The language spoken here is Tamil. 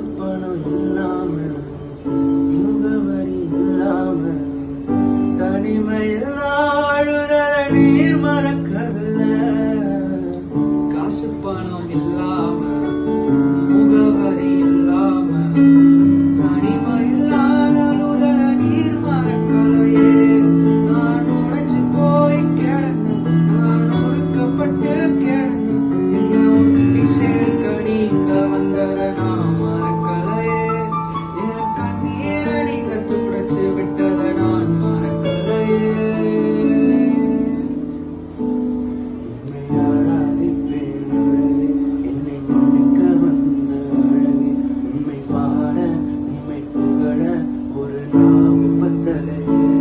காசு பணம் இல்லாம முகவரி இல்லாம தனிமையில் நாடுற நீர் மறக்கவில்ல. காசு பணம் இல்லாம முகவரி இல்லாம தனிமையில் அழுத மறக்கலையே. நான் போய் கிடந்தேன் நான் ஒடுக்கப்பட்டு கிடந்தேன் என்ன ஒட்டி சேர்க்க நீங்க வந்தர நான் na magpatay